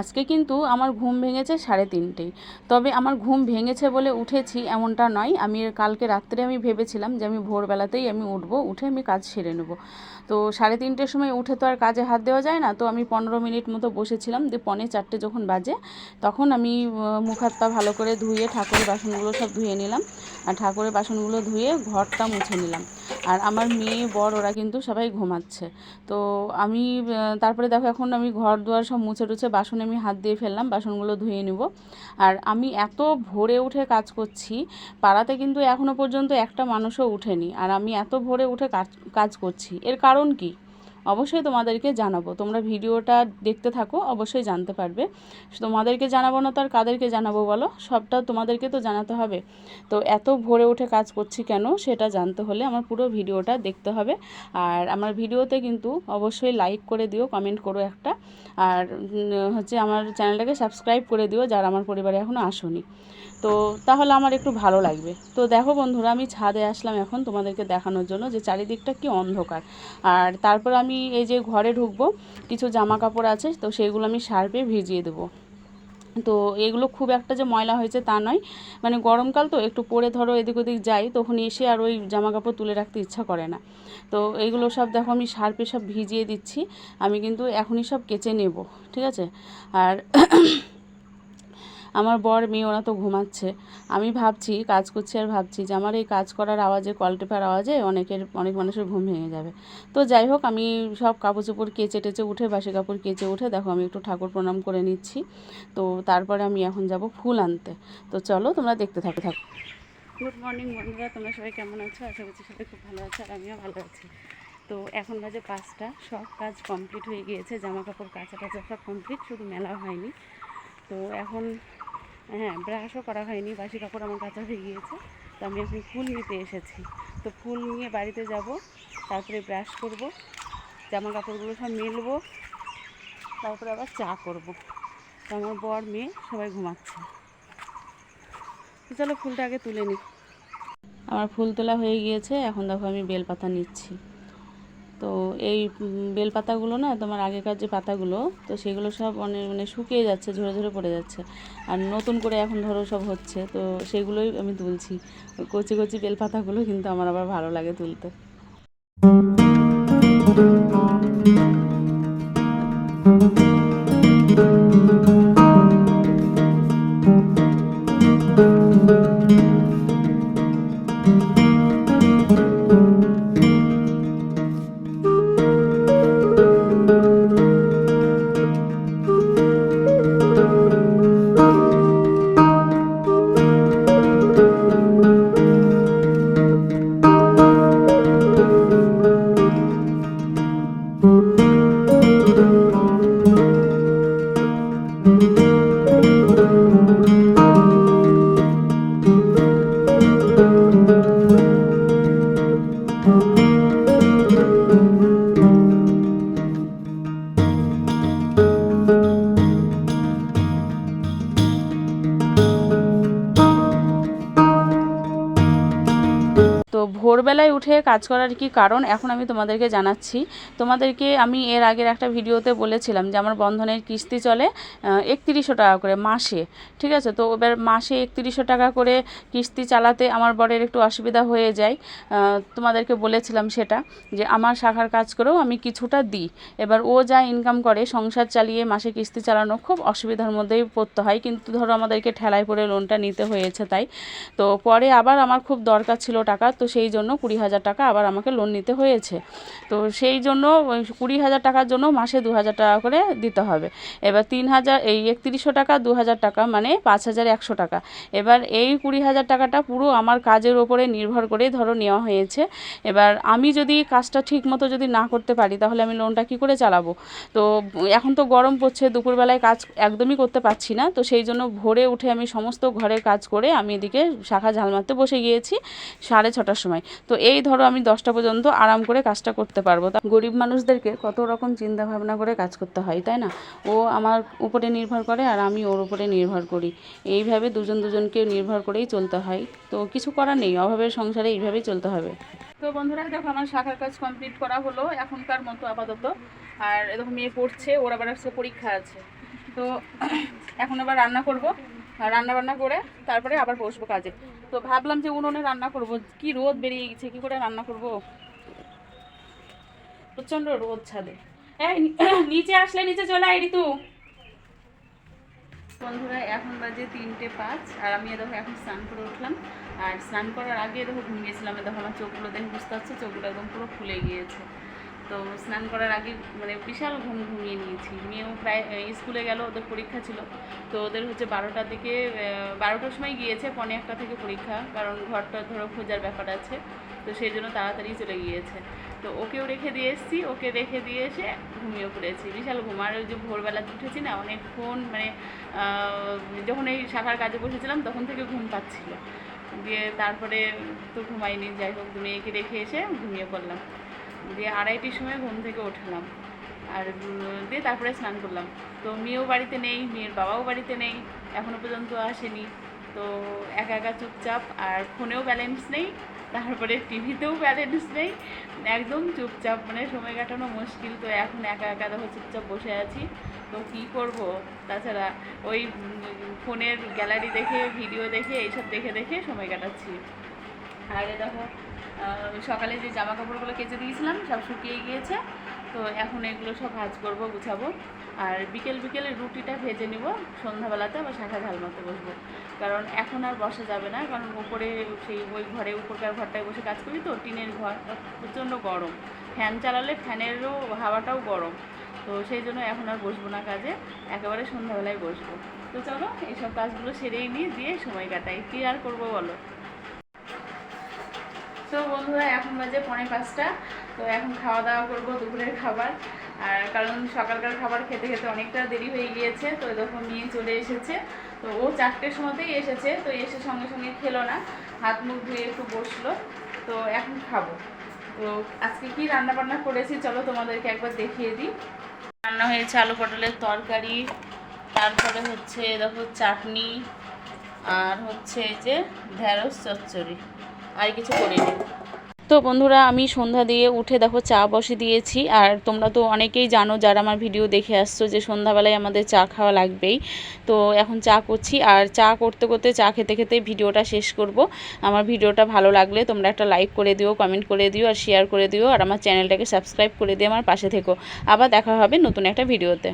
আজকে কিন্তু আমার ঘুম ভেঙেছে সাড়ে তিনটেই তবে আমার ঘুম ভেঙেছে বলে উঠেছি এমনটা নয়। আমি কালকে রাত্রে আমি ভেবেছিলাম যে আমি ভোরবেলাতেই আমি উঠবো, উঠে আমি কাজ সেরে নেব। তো সাড়ে তিনটের সময় উঠে তো আর কাজে হাত দেওয়া যায় না। তো আমি পনেরো মিনিট মতো বসেছিলাম দিয়ে পনে চারটে যখন বাজে, তখন আমি মুখ হাত পা ভালো করে ধুয়ে ঠাকুরের বাসনগুলো সব ধুয়ে নিলাম। আর ঠাকুরের বাসনগুলো ধুয়ে ঘরটা মুছে নিলাম। আর আমার মেয়ে, বর, ওরা কিন্তু সবাই ঘুমাচ্ছে। তো আমি তারপরে দেখো এখন আমি ঘর দুয়ার সব মুছে টুছে বাসনে আমি হাত দিয়ে ফেললাম, বাসনগুলো ধুয়ে নিব। আর আমি এত ভোরে উঠে কাজ করছি, পাড়াতে কিন্তু এখনও পর্যন্ত একটা মানুষও উঠেনি। আর আমি এত ভোরে উঠে কাজ কাজ করছি। এর কারণ কি? অবশ্যই তোমাদেরকে জানাব। তোমরা ভিডিওটা দেখতে থাকো, অবশ্যই জানতে পারবে। তোমাদেরকে জানাব না তো আর কাদেরকে জানাব বলো? সবটা তোমাদেরকে তো জানাতে হবে। তো এত ভোরে উঠে কাজ করছি কেন? সেটা জানতে হলে আমার পুরো ভিডিওটা দেখতে হবে। আর আমার ভিডিওতে কিন্তু অবশ্যই লাইক করে দিও কমেন্ট করো একটা। আর হচ্ছে আমার চ্যানেলটাকে সাবস্ক্রাইব করে দিও যারা আমার পরিবারে এখনও আসোনি। তো তাহলে আমার একটু ভালো লাগবে। তো দেখো বন্ধুরা, আমি ছাদে আসলাম এখন তোমাদেরকে দেখানোর জন্য যে চারিদিকটা কি অন্ধকার। আর তারপর আমি এই যে ঘরে ঢুকবো, কিছু জামা কাপড় আছে, তো সেইগুলো আমি সার্পে ভিজিয়ে দেবো। তো এগুলো খুব একটা যে ময়লা হয়েছে তা নয়। মানে গরমকাল তো একটু পরে ধরো এদিক ওদিক যাই, তখন এসে আর ওই জামা কাপড় তুলে রাখতে ইচ্ছা করে না। তো এইগুলো সব দেখো আমি সার্পে সব ভিজিয়ে দিচ্ছি। আমি কিন্তু এখনই সব কেচে নেব, ঠিক আছে? আর আমার বর মেয়ে, ওরা তো ঘুমাচ্ছে। আমি ভাবছি, কাজ করছি আর ভাবছি যে আমার এই কাজ করার আওয়াজে কল টেপার আওয়াজে অনেকের, অনেক মানুষের ঘুম ভেঙে যাবে। তো যাই হোক, আমি সব কাপড় চোপড় কেচে টেচে উঠে, বাসি কাপড় কেচে উঠে, দেখো আমি একটু ঠাকুর প্রণাম করে নিচ্ছি। তো তারপরে আমি এখন যাব ফুল আনতে। তো চলো, তোমরা দেখতে থাকো থাকো। গুড মর্নিং বন্ধুরা, তোমরা সবাই কেমন আছো? আশা করছি সবাই খুব ভালো আছো আর আমিও ভালো আছি। তো এখন বাজে পাঁচটা, সব কাজ কমপ্লিট হয়ে গিয়েছে, জামা কাপড় কাচা টাচা সব কমপ্লিট শুধু মেলা হয়নি। তো এখন হ্যাঁ ব্রাশও করা হয়নি, বাসি কাপড় আমার কাঁচা হয়ে গিয়েছে, তো আমি এখন ফুল নিতে এসেছি। তো ফুল নিয়ে বাড়িতে যাব, তারপরে ব্রাশ করব জামা কাপড়গুলো সব মেলবো, তারপরে আবার চা করব। তো আমার বর, মেয়ে সবাই ঘুমাচ্ছে। তো চলো ফুলটা আগে তুলে নিই আমার ফুল তোলা হয়ে গিয়েছে, এখন দেখো আমি বেলপাতা নিচ্ছি। তো এই বেল পাতাগুলো না, তোমার আগেকার যে পাতাগুলো, তো সেগুলো সব অনেক মানে শুকিয়ে যাচ্ছে, ঝরে ঝরে পড়ে যাচ্ছে। আর নতুন করে এখন ধরো সব হচ্ছে, তো সেগুলোই আমি তুলছি। কচি কচি বেল পাতাগুলো কিন্তু আমার আবার ভালো লাগে তুলতে। তো ভোরবেলায় উঠে কাজ করার কি কারণ? এখন আমি তোমাদেরকে জানাচ্ছি। তোমাদেরকে আমি এর আগের একটা ভিডিওতে বলেছিলাম যে আমার বন্ধনের কিস্তি চলে একত্রিশশো টাকা করে মাসে, ঠিক আছে? তো এবার মাসে একত্রিশশো টাকা করে কিস্তি চালাতে আমার বরের একটু অসুবিধা হয়ে যায়। তোমাদেরকে বলেছিলাম সেটা যে আমার শাখার কাজ করেও আমি কিছুটা দিই। এবার ও যা ইনকাম করে, সংসার চালিয়ে মাসে কিস্তি চালানো খুব অসুবিধার মধ্যেই পড়তে হয়। কিন্তু ধরো আমাদেরকে ঠেলায় পড়ে লোনটা নিতে হয়েছে তাই। তো পরে আবার আমার খুব দরকার ছিল টাকা, তো সেই জন্য কুড়ি হাজার টাকা আবার আমাকে লোন নিতে হয়েছে। তো সেই জন্য ওই কুড়ি হাজার টাকার জন্য মাসে দু হাজার টাকা করে দিতে হবে। এবার তিন হাজার এই একত্রিশশো টাকা দু হাজার টাকা মানে পাঁচ হাজার একশো টাকা। এবার এই কুড়ি হাজার টাকাটা পুরো আমার কাজের ওপরে নির্ভর করেই ধরো নেওয়া হয়েছে। এবার আমি যদি কাজটা ঠিক মতো যদি না করতে পারি, তাহলে আমি লোনটা কী করে চালাবো? তো এখন তো গরম পড়ছে, দুপুরবেলায় কাজ একদমই করতে পারছি না। তো সেই জন্য ভোরে উঠে আমি সমস্ত ঘরের কাজ করে আমি এদিকে শাখা ঝাল মারতে বসে গিয়েছি সাড়ে ছটার সময়। তো এই ধরো আমি দশটা পর্যন্ত আরাম করে কাজটা করতে পারব। তা গরিব মানুষদেরকে কত রকম চিন্তা ভাবনা করে কাজ করতে হয়, তাই না? ও আমার উপরে নির্ভর করে আর আমি ওর উপরে নির্ভর করি। এইভাবে দুজন দুজনকে নির্ভর করেই চলতে হয়। তো কিছু করার নেই, অভাবের সংসারে এইভাবেই চলতে হবে। তো বন্ধুরা, দেখো আমার শাখার কাজ কমপ্লিট করা হলো এখনকার মতো আপাতত। আর এরকম মেয়ে পড়ছে, ওর আবার আজকে পরীক্ষা আছে। তো এখন আবার রান্না করব। রান্না বান্না করে তারপরে আবার বসবো কাজে। তো ভাবলাম যে উনুনে রান্না করব। কি রোদ বেরিয়ে গেছে, কি করে রান্না করব? প্রচণ্ড রোদ ছাদে। নিচে আসলে নিচে চলে আয় ঋতু। বন্ধুরা, এখন বাজে তিনটে পাঁচ, আর আমি দেখো এখন স্নান করে উঠলাম। আর স্নান করার আগে দেখো ঘুমিয়েছিলাম দেখো আমার চোখগুলো দেখে বুঝতে পারছ? চোখগুলো একদম পুরো ফুলে গিয়েছে। তো স্নান করার আগে মানে বিশাল ঘুম ঘুমিয়ে নিয়েছি। মেয়েও প্রায় স্কুলে গেল ওদের পরীক্ষা ছিল। তো ওদের হচ্ছে বারোটার দিকে আহ, বারোটার সময় গিয়েছে পনে একটা থেকে পরীক্ষা কারণ ঘরটা ধরো খোঁজার ব্যাপার আছে। তো সেই জন্য তাড়াতাড়ি চলে গিয়েছে। তো ওকেও রেখে দিয়ে এসেছি ওকে রেখে দিয়ে এসে ঘুমিয়ে পড়েছি। বিশাল ঘুম। আর ওই যে ভোরবেলা উঠেছি না অনেকক্ষণ মানে যখন এই শাখার কাজে বসেছিলাম তখন থেকে ঘুম পাচ্ছিল। দিয়ে তারপরে তো ঘুমাইনি। যাই হোক মেয়েকে রেখে এসে ঘুমিয়ে পড়লাম। দিয়ে আড়াইটির সময় ঘুম থেকে উঠলাম। আর দিয়ে তারপরে স্নান করলাম। তো মেয়েও বাড়িতে নেই, মেয়ের বাবাও বাড়িতে নেই এখনও পর্যন্ত আসেনি। তো একা একা চুপচাপ, আর ফোনেও ব্যালেন্স নেই, তারপরে টিভিতেও ব্যালেন্স নেই, একদম চুপচাপ মানে সময় কাটানো মুশকিল। তো এখন একা একা দেখো চুপচাপ বসে আছি। তো কী করব? তাছাড়া ওই ফোনের গ্যালারি দেখে ভিডিও দেখে, এইসব দেখে দেখে সময় কাটাচ্ছি। আগে দেখো সকালে যে জামা কাপড়গুলো কেচে দিয়েছিলাম, সব শুকিয়ে গিয়েছে। তো এখন এগুলো সব ভাজ করব, গুছাবো। আর বিকেল বিকেলে রুটিটা ভেজে নিব, সন্ধ্যাবেলাতে আবার শাখা ঝাল মারতে বসবো। কারণ এখন আর বসা যাবে না, কারণ উপরে সেই ওই ঘরে, উপরকার ঘরটায় বসে কাজ করি তো, টিনের ঘর, প্রচণ্ড গরম। ফ্যান চালালে ফ্যানেরও হাওয়াটাও গরম। তো সেই জন্য এখন আর বসবো না কাজে, একেবারে সন্ধ্যাবেলায় বসবো। তো চলো, এইসব কাজগুলো সেরেই নিই দিয়ে সময় কাটাই। কী আর করব বলো? তো বন্ধুরা, এখন বাজে পনে পাঁচটা। তো এখন খাওয়া দাওয়া করব দুপুরের খাবার। আর কারণ সকালকার খাবার খেতে খেতে অনেকটা দেরি হয়ে গিয়েছে, তো যখন নিয়ে চলে এসেছে। তো ও চারটের সময়তেই এসেছে, তো এসে সঙ্গে সঙ্গে খেলো না। হাত মুখ ধুয়ে একটু বসল। তো এখন খাব। তো আজকে কি রান্না বান্না করেছি চলো তোমাদেরকে একবার দেখিয়ে দিই। রান্না হয়েছে আলু পটলের তরকারি, তারপরে হচ্ছে দেখো চাটনি, আর হচ্ছে এই যে ঢেঁড়স চচ্চড়ি। আর কিছু করিনি। তো বন্ধুরা, আমি সন্ধ্যা দিয়ে উঠে দেখো চা বসে দিয়েছি। আর তোমরা তো অনেকেই জানো, যারা আমার ভিডিও দেখে আসছো যে সন্ধ্যাবেলায় আমাদের চা খাওয়া লাগবেই। তো এখন চা করছি। আর চা করতে করতে, চা খেতে খেতে ভিডিওটা শেষ করব। আমার ভিডিওটা ভালো লাগলে তোমরা একটা লাইক করে দিও কমেন্ট করে দিও, আর শেয়ার করে দিও। আর আমার চ্যানেলটাকে সাবস্ক্রাইব করে দিয়ে আমার পাশে থেকো। আবার দেখা হবে নতুন একটা ভিডিওতে।